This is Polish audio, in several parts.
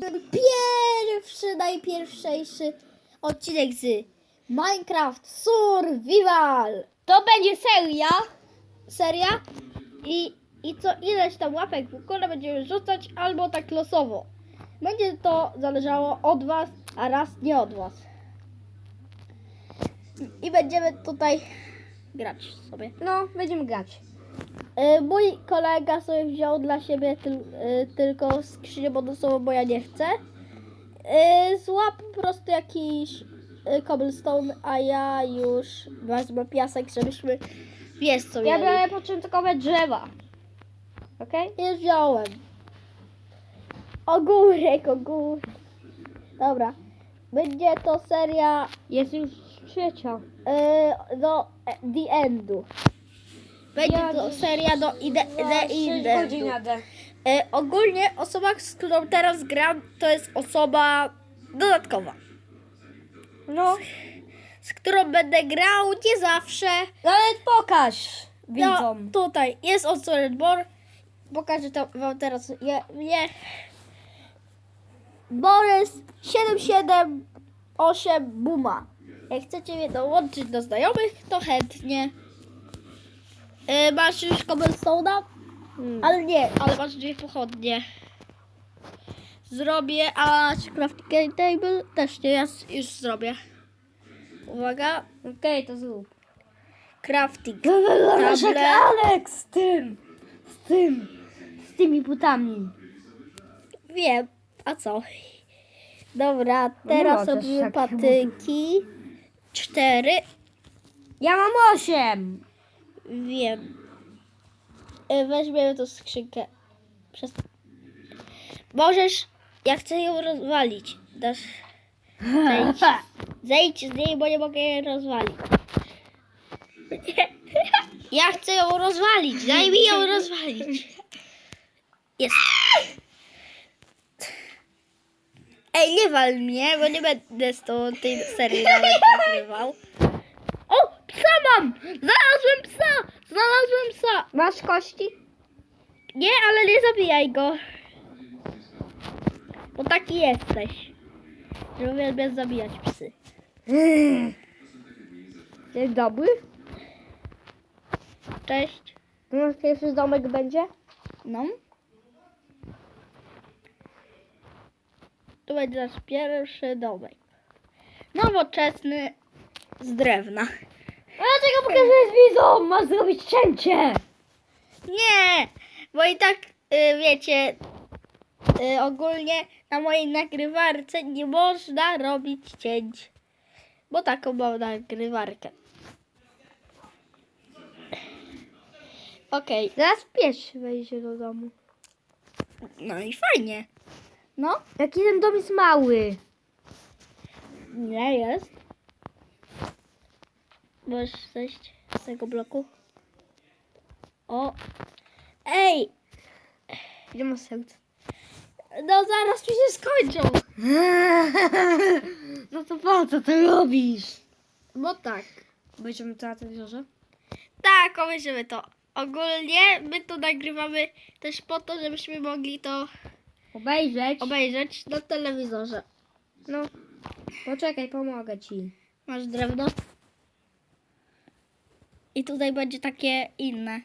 Pierwszy, najpierwszejszy odcinek z Minecraft Survival. To będzie seria. Seria. I, i co ileś tam łapek w górę będziemy rzucać albo tak losowo. Będzie to zależało od Was, a raz nie od Was. I będziemy tutaj grać sobie. No, będziemy grać. Y, Mój kolega sobie wziął dla siebie tyl, y, tylko skrzynię bonusową, bo ja nie chcę. Y, Złap po prostu jakiś cobblestone, a ja już wezmę piasek, żebyśmy wiesz co Ja mieli. biorę początkowe drzewa. Okej? Nie wziąłem. Ogórek, ogórek. Dobra. Będzie to seria Jest już trzecia. do e, the endu. Będzie to seria do ide, endu. jadę. E, ogólnie osoba, z którą teraz gram, to jest osoba dodatkowa. No, Z którą będę grał nie zawsze. nawet pokaż No, widzom. tutaj jest Ocelot Bor. Pokażę to wam teraz. Je, je. Borys 778 Buma. Jak chcecie mnie dołączyć do znajomych, to chętnie. E, masz już cobblestone'a? Hmm. Ale nie, ale masz dwie pochodnie. Zrobię, a crafting table też nie, ja już zrobię. Uwaga, Okej, to zrób. crafting table. Alex z tym. Z tym. Z tymi butami. Wiem, a co? Dobra, No teraz możesz robimy patyki. Cztery, Ja mam osiem. Wiem. E, Weźmiemy tą skrzynkę. Przez... Możesz, ja chcę ją rozwalić. Dasz... Zejdź. Zejdź z niej, bo nie mogę jej rozwalić. Ja chcę ją rozwalić. Daj mi ją rozwalić. Jest. Ej, nie wal mnie, bo nie będę z tą tej serii nawet nagrywał. Mam! Znalazłem psa! Znalazłem psa! Masz kości? Nie, ale nie zabijaj go. Bo taki jesteś. Że uwielbiasz zabijać psy. Jest dobry? Cześć. To nasz pierwszy domek będzie? No. Tu będzie nasz pierwszy domek. Nowoczesny z drewna. A dlaczego pokazujesz widzom? Masz zrobić cięcie. Nie, bo i tak y, wiecie, y, ogólnie na mojej nagrywarce nie można robić cięć. Bo taką mam nagrywarkę. Okej, Zaraz pies wejdzie do domu. no i fajnie. No, Jaki ten dom jest mały. nie jest. Możesz zejść z tego bloku. O, ej, Gdzie masz serce? no zaraz mi się skończą. No to po co to robisz? Bo tak. Będziemy to na telewizorze? Tak, obejrzymy to. Ogólnie my tu nagrywamy też po to, żebyśmy mogli to Obejrzeć. obejrzeć na telewizorze. No, poczekaj, pomogę ci. Masz drewno? I tutaj będzie takie inne.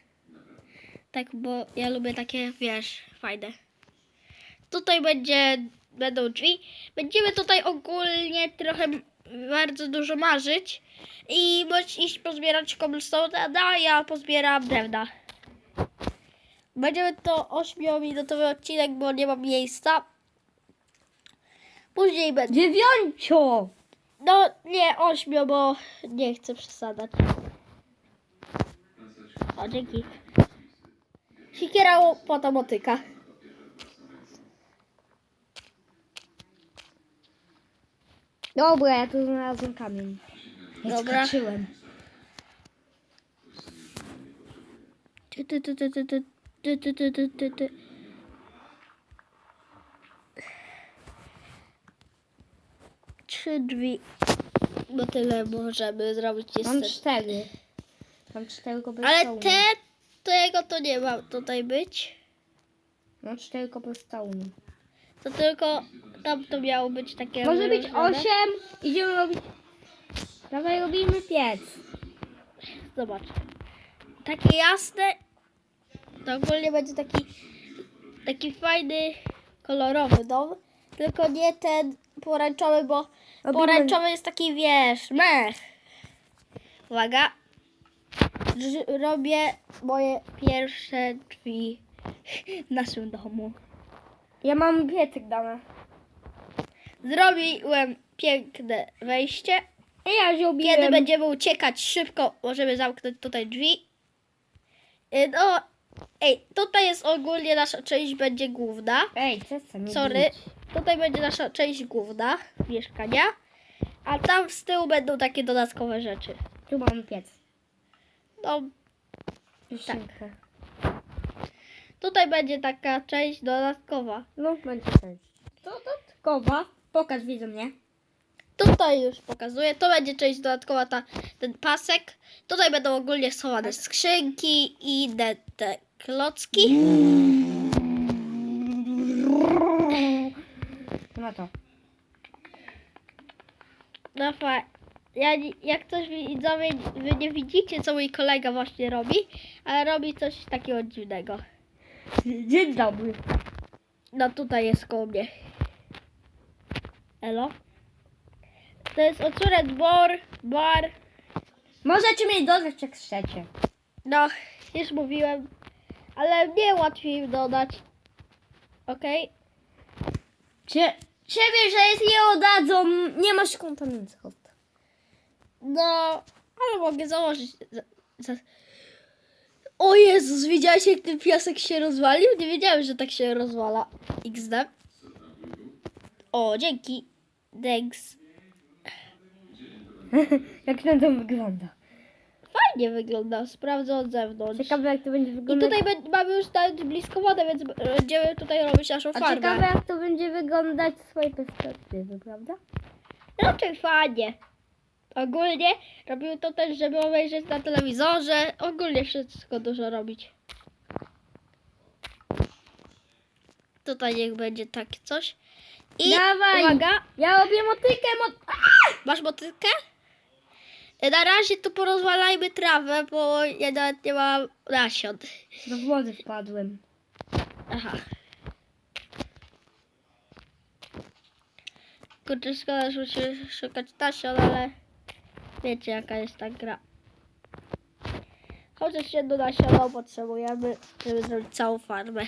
Tak, bo ja lubię takie, wiesz, fajne. Tutaj będzie, będą drzwi. Będziemy tutaj ogólnie trochę bardzo dużo marzyć. I możesz iść pozbierać cobblestone, a ja pozbieram drewna. Będziemy to 8-minutowy odcinek, bo nie ma miejsca. Później będzie. Dziewięcio! No nie, ośmiu, bo nie chcę przesadzać. O, dzięki. Sikiera łopata motyka. Dobra, ja tu znalazłem kamień. Ja Dobra. skoczyłem. Ty, ty, ty, ty, ty, ty, ty, ty, ty, ty, ty, ty. Trzy drzwi. Bo tyle możemy zrobić Mam niestety. cztery. Mam cztery Ale te, tego to nie ma tutaj być. Mam cztery cobblestone. To tylko tam to miało być takie... Może być wyróżnione. 8. Idziemy robić. Dawaj robimy piec. Zobacz. Takie jasne. To ogólnie będzie taki taki fajny, kolorowy dom. Tylko nie ten poręczowy, bo poręczowy jest taki, wiesz, mech. Uwaga. Robię moje pierwsze drzwi w naszym domu. Ja mam piecyk dane. Zrobiłem piękne wejście. Ja zrobiłem. Kiedy będziemy uciekać szybko, możemy zamknąć tutaj drzwi. Y, No, ej, tutaj jest ogólnie nasza część będzie główna. Ej, przestań. Sorry, bić. tutaj będzie nasza część główna mieszkania. A tam z tyłu będą takie dodatkowe rzeczy. Tu mamy piec. No, Tak. tutaj będzie taka część dodatkowa. No, będzie część. Dodatkowa. Pokaż, widzą mnie. Tutaj już pokazuję. To będzie część dodatkowa, ta, ten pasek. Tutaj będą ogólnie schowane skrzynki i te, te klocki. No to. No fa- ja, jak coś widzowie, wy nie widzicie, co mój kolega właśnie robi, ale robi coś takiego dziwnego. Dzień dobry. No tutaj jest koło mnie. Elo. To jest ocuret bor, bar. Możecie mnie dodać jak chcecie. No, już mówiłem, ale mnie łatwiej dodać. Okej? Cie, ciebie, że jest nie oddadzą. Nie masz konta Minecraft. No, ale mogę założyć. Za, za... O Jezus, widziałeś jak ten piasek się rozwalił? Nie wiedziałem, że tak się rozwala. XD. O, dzięki. Thanks. jak ten dom wygląda. Fajnie wygląda, sprawdzę od zewnątrz. Ciekawe jak to będzie I wyglądać. tutaj bę- mamy już nawet blisko wodę, więc będziemy tutaj robić naszą A farmę. ciekawe jak to będzie wyglądać z swojej perspektywy, prawda? Raczej fajnie. Ogólnie robimy to też, żeby obejrzeć na telewizorze. Ogólnie wszystko dużo robić. Tutaj niech będzie takie coś. I Dawaj. uwaga, Ja robię motykę, mot... masz motylkę? Na razie tu porozwalajmy trawę, bo ja nawet nie mam nasion. Do wody wpadłem. Aha. Kurczę, szkoda, że musimy szukać nasion, ale wiecie jaka jest ta gra. Chociaż jedno nasiono potrzebujemy, żeby zrobić całą farmę.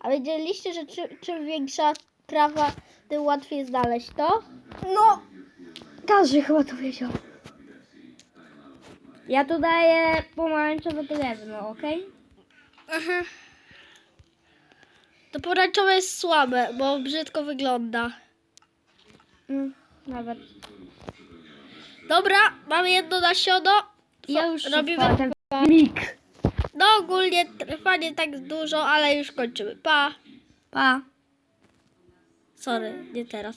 A wiedzieliście, że czy, czym większa trawa, tym łatwiej znaleźć to? No, każdy chyba to wiedział. Ja tu daję pomarańczowe drewno, okej? Aha. To pomarańczowe jest słabe, bo brzydko wygląda. Mm, nawet. Dobra, mamy jedno nasiono. Ja już robimy. otwarłem filmik. No ogólnie trwa nie tak dużo, ale już kończymy. Pa. Pa. Sorry, nie teraz.